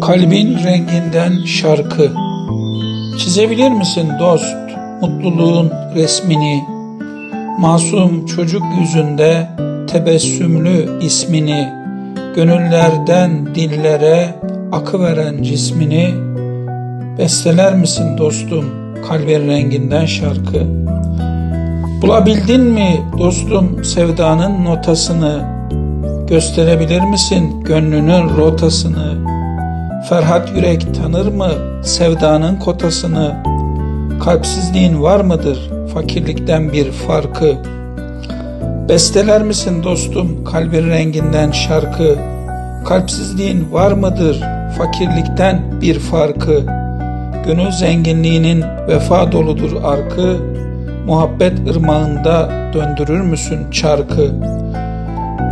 Kalbin renginden şarkı. Çizebilir misin dost mutluluğun resmini? Masum çocuk yüzünde tebessümlü ismini. Gönüllerden dillere akıveren cismini. Besteler misin dostum kalbin renginden şarkı? Bulabildin mi dostum sevdanın notasını? Gösterebilir misin gönlünün rotasını Ferhat yürek tanır mı sevdanın kotasını? Kalpsizliğin var mıdır fakirlikten bir farkı? Besteler misin dostum kalbin renginden şarkı? Kalpsizliğin var mıdır fakirlikten bir farkı? Gönül zenginliğinin vefa doludur arkı. Muhabbet ırmağında döndürür müsün çarkı?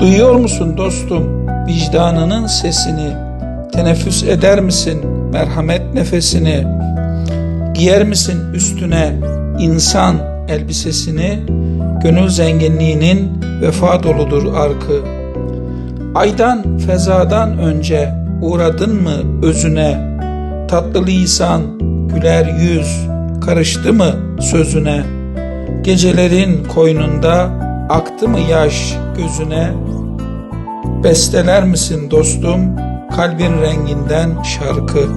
Duyuyor musun dostum vicdanının sesini? Teneffüs eder misin merhamet nefesini? Giyer misin üstüne insan elbisesini? Gönül zenginliğinin vefa doludur arkı. Aydan fezadan önce uğradın mı özüne? Tatlı lisan, güler yüz karıştı mı sözüne? Gecelerin koynunda aktı mı yaş gözüne? Besteler misin dostum kalbin renginden şarkı?